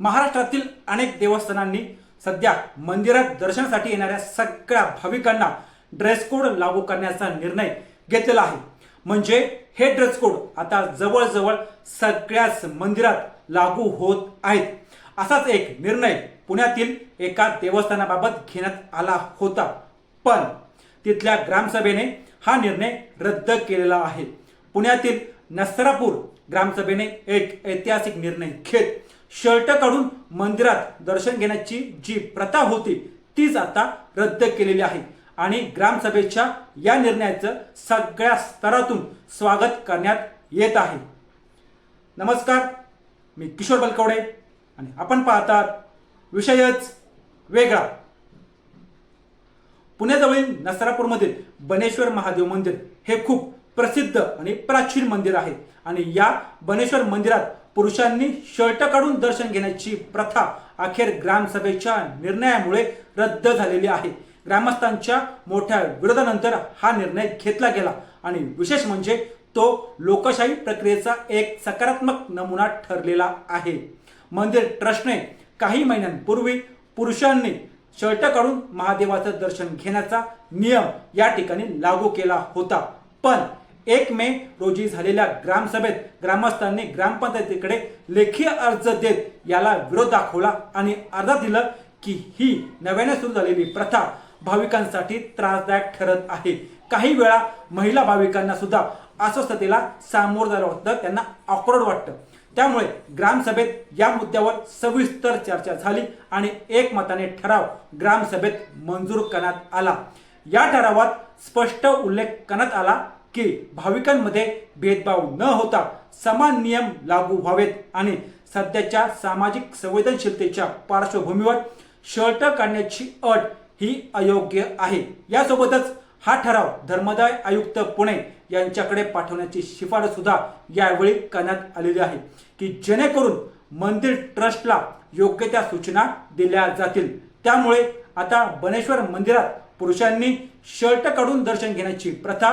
महाराष्ट्रातील अनेक देवस्थानांनी सध्या मंदिरात दर्शनासाठी येणाऱ्या सगळ्या भाविकांना ड्रेस कोड लागू करण्याचा निर्णय घेतलेला आहे. म्हणजे हे ड्रेस कोड आता जवळजवळ सगळ्याच मंदिरात लागू होत आहेत. असाच एक निर्णय पुण्यातील एका देवस्थानाबाबत घेण्यात आला होता. पण तिथल्या ग्रामसभेने हा निर्णय रद्द केलेला आहे. पुण्यातील नसरापूर ग्रामसभेने एक ऐतिहासिक निर्णय घेत शर्ट काढून मंदिरात दर्शन घेण्याची जी प्रथा होती तीच आता रद्द केलेली आहे. आणि ग्रामसभेच्या या निर्णयाचं सगळ्या स्तरातून स्वागत करण्यात येत आहे. नमस्कार मी किशोर बलकवडे आणि आपण पाहतात विषयच वेगळा. पुण्याजवळील नसरापूरमधील बनेश्वर महादेव मंदिर हे खूप प्रसिद्ध आणि प्राचीन मंदिर आहे. आणि या बनेश्वर मंदिरात पुरुषांनी शर्ट काढून दर्शन घेण्याची प्रथा अखेर ग्रामसभेच्या निर्णयामुळे रद्द झालेली आहे. ग्रामस्थांच्या मोठ्या विरोधानंतर हा निर्णय घेतला गेला आणि विशेष म्हणजे तो लोकशाही प्रक्रियेचा एक सकारात्मक नमुना ठरलेला आहे. मंदिर ट्रस्टने काही महिन्यांपूर्वी पुरुषांनी शर्ट काढून महादेवाचं दर्शन घेण्याचा नियम या ठिकाणी लागू केला होता. पण एक मे रोजी झालेल्या ग्रामसभेत ग्रामस्थांनी ग्रामपंचायतीकडे लेखी अर्ज देत याला विरोध दाखवला आणि अर्ज दिलं की ही नव्याने सुरू झालेली प्रथा भाविकांसाठी त्रासदायक ठरत आहे. काही वेळा महिला भाविकांना सुद्धा अस्वस्थतेला सामोरं जायला होतं त्यांना ऑकवर्ड वाटतं. त्यामुळे ग्रामसभेत या मुद्द्यावर सविस्तर चर्चा झाली आणि एकमताने ठराव ग्रामसभेत मंजूर करण्यात आला. या ठरावात स्पष्ट उल्लेख करण्यात आला की भाविकांमध्ये भेदभाव न होता समान नियम लागू व्हावेत आणि सध्याच्या सामाजिक संवेदनशीलतेच्या पार्श्वभूमीवर शर्ट काढण्याची अट ही अयोग्य आहे. यासोबतच हा ठराव धर्मदाय आयुक्त पुणे यांच्याकडे पाठवण्याची शिफारस सुद्धा यावेळी करण्यात आलेली आहे की जेणेकरून मंदिर ट्रस्टला योग्य त्या सूचना दिल्या जातील. त्यामुळे आता बनेश्वर मंदिरात पुरुषांनी शर्ट काढून दर्शन घेण्याची प्रथा